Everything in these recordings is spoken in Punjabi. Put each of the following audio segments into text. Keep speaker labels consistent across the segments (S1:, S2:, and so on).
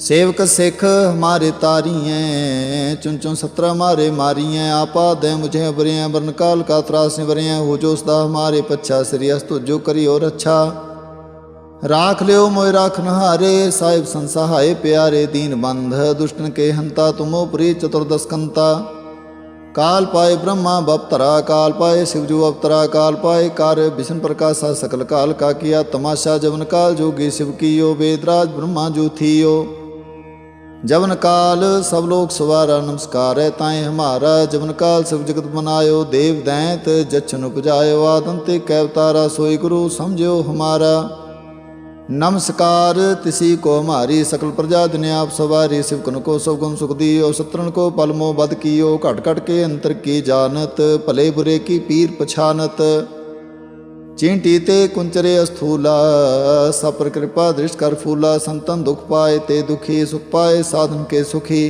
S1: ਸੇਵਕ ਸਿੱਖ ਹਮਾਰੇ ਤਾਰੀਆਂ ਚੁੰ ਚੁੰ ਸਤਰਾ ਮਾਰੇ ਮਾਰੀਆਂ ਆਪਾ ਦੇ ਮੁਝੇ ਬਰਿਐ ਬਰਨ ਕਾਲ ਕਾ ਤਰਾਸ ਨਿਵਰਿਐ, ਹੋ ਜੋ ਸਦਾ ਹਮਾਰੇ ਪੱਛਾ, ਸ੍ਰੀ ਅਸਤੁ ਜੋ ਕਰੀ ਕਰਿਓ ਰੱਛਾ। ਰਾਖ ਲਿਓ ਮੋਇ ਰਾਖ ਨਹਾਰੇ, ਸਾਹਿਬ ਸੰਸਹਾਏ ਪਿਆਰੇ ਦੀਨ ਬੰਧ, ਦੁਸ਼ਟਨ ਕੇ ਹੰਤਾ ਤੁਮੋ ਪ੍ਰੀ ਚਤੁਰਦਸਕੰਤਾ ਕਾਲ ਪਾਏ ਬ੍ਰਹਮਾ ਬਪਤਰਾ, ਕਾਲ ਪਾਏ ਸਿਵਜੂ ਅਵਤਰਾ, ਕਾਲ ਪਾਏ ਕਾਰ ਵਿਸ਼ਨ ਪ੍ਰਕਾਸ਼ਾ, ਸਕਲ ਕਾਲ ਕਾ ਕੀਆ ਤਮਾਸ਼ਾ, ਜਵਨ ਕਾਲ ਜੋਗੀ ਸਿਵ ਕੀਓ ਵੇਦਰਾਜ ਬ੍ਰਹਮਾ ਜੂਥੀਓ ਜਵਨ ਕਾਲ ਸਭ ਲੋਕ ਸਵਾਰਾ ਨਮਸਕਾਰੈ ਤਾਏ ਹਮਾਰਾ, ਜਵਨ ਕਾਲ ਸਭ ਜਗਤ ਬਨਾਇਓ ਦੇਵ ਦੈਂਤ ਜਚਨ ਉਪਜਾਇਓ ਆਦੰਤੇ ਕੈ ਅਵਤਾਰਾ ਸੋਈ ਗੁਰੂ ਸਮਝਿਓ ਹਮਾਰਾ। ਨਮਸਕਾਰ ਤਿਸੀ ਕੋ ਹਮਾਰੀ ਸਕਲ ਪ੍ਰਜਾ ਦਿਨ ਆਪ ਸਵਾਰੀ, ਸਿਵਕਨ ਕੋ ਸਭ ਗੁਣ ਸੁਖ ਦੀਓ ਸਤਰਨ ਕੋ ਪਲਮੋ ਬਦ ਕੀਓ, ਘਟ ਘਟ ਕੇ ਅੰਤਰ ਕੀ ਜਾਣਤ, ਭਲੇ ਬੁਰੇ ਕੀ ਪੀਰ ਪਛਾਨਤ। ਚੀਂਟੀ ਤੇ ਕੁੰਚਰੇ ਅਸਥੂਲਾ, ਸਪਰ ਕਿਰਪਾ ਦ੍ਰਿਸ਼ ਕਰ ਫੂਲਾ, ਸੰਤਨ ਦੁਖ ਪਾਏ ਤੇ ਦੁਖੀ, ਸੁਖ ਪਾਏ ਸਾਧਨ ਕੇ ਸੁਖੀ।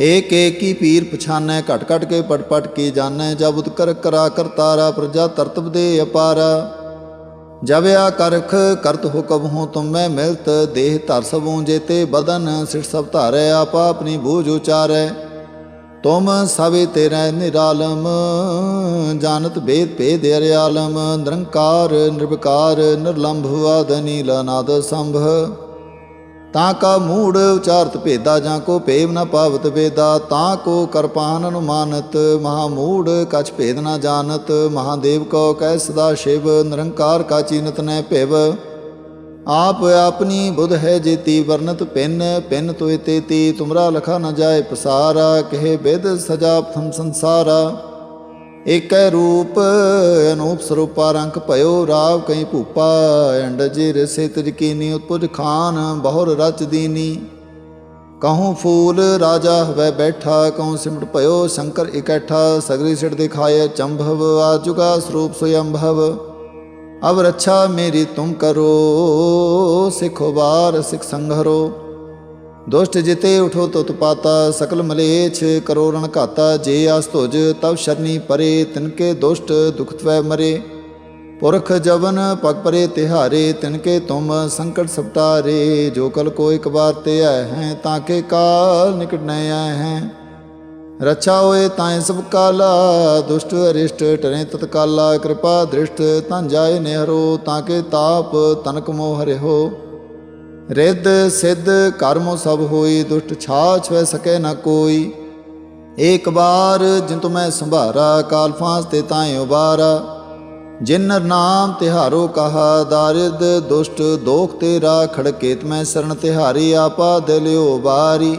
S1: ਏਕ ਏਕ ਪੀਰ ਪਛਾਨੈ, ਘਟ ਘਟ ਕੇ ਪਟ ਪਟ ਕੀ ਜਾਣੈ, ਜਬ ਉਤ ਕਰ ਕਰਾ ਕਰਤਾਰਾ ਪ੍ਰਜਾ ਤਰਤਬ ਦੇ ਅਪਾਰਾ। ਜਬ ਆ ਕਰਖ ਕਰਤ ਹੁਕਮ ਹੋ ਮੈਂ ਮਿਲਤ ਦੇਹ ਧਰ ਸਭੂ, ਜੇਤੇ ਬਦਨ ਸਿਰ ਸਭ ਧਾਰੈ, ਆਪਾ ਆਪਣੀ ਬੂਝ ਉਚਾਰੈ। ਤੁਮ ਸਵੇ ਤੇਰੇ ਨਿਰਾਲਮ, ਜਾਣਤ ਭੇਦ ਭੇਦ ਅਰਿਆਲਮ, ਨਿਰੰਕਾਰ, ਨਿਰਵਕਾਰ, ਨਿਰਲੰਭ, ਆਦ ਨੀਲ ਸੰਭ। ਤਾਂ ਕਾ ਮੂੜ ਉਚਾਰਤ ਭੇਦਾ, ਜਾਂ ਕੋ ਭੇਵ ਨ ਪਾਵਤ ਵੇਦਾ, ਤਾਂ ਕੋ ਕਰਪਾਨ ਅਨੁਮਾਨਤ, ਮਹਾ ਮੂੜ ਕਛ ਭੇਦ ਨ ਜਾਣਤ, ਮਹਾਦੇਵ ਕੋ ਕਹਿ ਸਦਾ ਸ਼ਿਵ, ਨਿਰੰਕਾਰ ਕਾ ਚੀਨਤ ਨੈ ਭਿਵ। ਆਪ ਆਪਣੀ ਬੁਧ ਹੈ ਜੇਤੀ ਵਰਨਤ ਪਿੰਨ ਪਿੰਨ ਤੋਇ ਤੇਤੀ ਤੁਮਰਾ ਲਖਾ ਨ ਜਾਏ ਪਸਾਰਾ, ਕਹੇ ਬਿਦ ਸਜਾ ਪ੍ਰਥਮ ਸੰਸਾਰਾ। ਏਕੈ ਰੂਪ, ਅਨੂਪ ਸਰੂਪਾ ਰੰਗ ਭਇਓ, ਰਾਵ ਕਈ ਭੂਪਾ, ਅੰਡ ਜੀ ਰਸੇ ਤਿਜ ਕੀਨੀ, ਉਤਪੁਜ ਖਾਨ ਬਹੁਰ ਰਚ ਦੀਨੀ। ਕਹੂੰ ਫੂਲ ਰਾਜਾ ਹਵੈ ਬੈਠਾ, ਕਹੂੰ ਸਿਮਟ ਭਇਓ ਸ਼ੰਕਰ ਇਕੱਠਾ, ਸਗਰੀ ਸਿੜ ਦਿਖਾਏ ਚੰਭਵ, ਆਜੁਗਾ ਸਰੂਪ ਸੁਯੰਭਵ ਅਬ ਰੱਛਾ ਮੇਰੀ ਤੁਮ ਕਰੋ, ਸਿਖੋ ਬਾਰ ਸਿਖ ਸੰਘਰੋ ਦੁਸ਼ਟ ਜਿਤੇ ਉਠੋ ਤੁਤ ਪਾਤਾ, ਸਕਲ ਮਲੇਛ ਕਰੋ ਰਣ ਘਾਤਾ। ਜੇ ਆਸ ਤੁਜ ਤਬ ਸ਼ਰਨੀ ਪਰੇ ਤਿਨਕੇ ਦੁਸ਼ਟ ਦੁਖ ਤਵੈ ਮਰੇ। ਪੁਰਖ ਜਵਨ ਪਗ ਪਰੇ ਤਿਹਾਰੇ ਤਿਨਕੇ ਤੁਮ ਸੰਕਟ ਸਪਟਾਰੇ ਜੋ ਕਲ ਕੋ ਇਕ ਬਾਰ ਤੇ ਆਏ ਹੈ, ਤਾਂ ਕੇ ਕਾਲ ਨਿਕਟ ਨ ਆਏ ਹੈ। ਰਛਾ ਹੋਏ ਤਾਂ ਸਭ ਕਾਲਾ, ਦੁਸ਼ਟ ਅਰਿਸ਼ਟ ਟਰੇ ਤਤਕਾਲਾ ਕਿਰਪਾ ਦ੍ਰਿਸ਼ਟ ਤਾਂ ਜਾਏ ਨਿਹਰੋ, ਤਾਂ ਕੇ ਤਾਪ ਤਨਕ ਮੋਹ ਹਰਿਓ ਰਿੱਧ ਸਿੱਧ ਕਰਮੋ ਸਭ ਹੋਈ, ਦੁਸ਼ਟ ਛਾਛ ਵੈ ਸਕੈ ਨਾ ਕੋਈ। ਏਕ ਬਾਰ ਜਿਨ ਤੁ ਮੈਂ ਸੰਭਾਰਾ, ਕਾਲ ਫਾਂਸ ਤੇ ਤਾਏ ਉਬਾਰਾ। ਜਿਨ ਨਰ ਨਾਮ ਤਿਹਾਰੋ ਕਹਾ, ਦਾਰਿਦ ਦੁਸ਼ਟ ਦੋਖ ਤੇਰਾ, ਖੜਕੇਤ ਮੈਂ ਸਰਨ ਤਿਹਾਰੀ, ਆਪਾ ਦਿਲਿਓ ਬਾਰੀ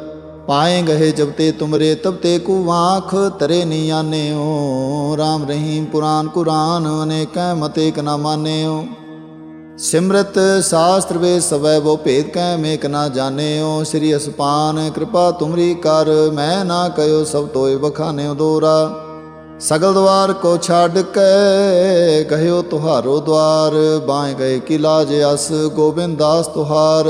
S1: ਪਾਏ ਗਏ ਜਬ ਤੇ ਤੁਮਰੇ, ਤਬ ਤੇ ਕੂ ਆਂਖ ਤਰੇ ਨੀ ਆਨਿਓ RAM ਰਹੀਮ ਪੁਰਾਨ ਕੁਰਾਨ, ਅਨੇਕੈ ਮਤੇ ਕ ਨਾ ਮਾਨਿਓ ਸਿਮਰਤ ਸਾਸਤਰ ਵੇ ਸਵੈ ਬੋ ਭੇਦ ਕੈ ਮੇਕ ਨਾ ਜਾਣਿਓ ਸ੍ਰੀ ਅਸਪਾਨ, ਕਿਰਪਾ ਤੁਮਰੀ ਕਰ, ਮੈਂ ਨਾ ਕਯੋ ਸਭ ਤੋਏ ਬਖਾਨਿਓ ਦੋਰਾ। ਸਗਲ ਦਵਾਰ ਕੋ ਛੱਡ ਕੇ ਕਹਿਓ ਤੁਹਾਰੋ ਦਵਾਰ। ਬਾਏ ਗਏ ਕਿਲਾ ਜੇ ਅਸ, ਗੋਬਿੰਦ ਦਾਸ ਤੁਹਾਰ।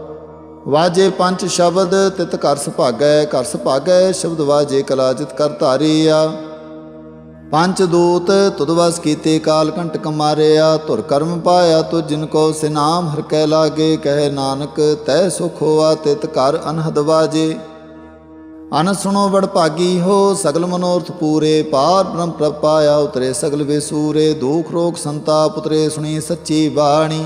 S1: ਵਾਜੇ ਪੰਜ ਸ਼ਬਦ, ਤਿਤ ਘਰ ਸੁਭਾਗੈ ਘਰ ਸੁਭਾਗੈ, ਸ਼ਬਦ ਵਾਜੇ ਕਲਾਜਿਤ ਕਰ ਧਾਰੀਆ। ਪੰਜ ਦੂਤ ਤੁਦਵਸ ਕੀਤੇ ਕਾਲ ਕੰਟਕ ਮਾਰਿਆ ਧੁਰ ਕਰਮ ਪਾਇਆ ਤੁ ਜਿਨ ਕੋ ਸਿਨਾਮ ਹਰ ਕਹਿ ਲਾਗੇ, ਕਹਿ ਨਾਨਕ ਤੈ ਸੁਖ ਹੋਆ ਤਿਤ ਘਰ ਅਨਹਦ ਵਾਜੇ। ਅਨ ਸੁਣੋ ਵਡ ਭਾਗੀ ਹੋ, ਸਗਲ ਮਨੋਰਥ ਪੂਰੇ, ਪਾਰ ਬ੍ਰਹਮ ਪ੍ਰਪਾਇਆ ਉਤਰੇ ਸਗਲ ਵਿਸੂਰੇ, ਦੁਖ ਰੋਗ ਸੰਤਾਪ ਉਤਰੇ ਸੁਣੀ ਸੱਚੀ ਬਾਣੀ।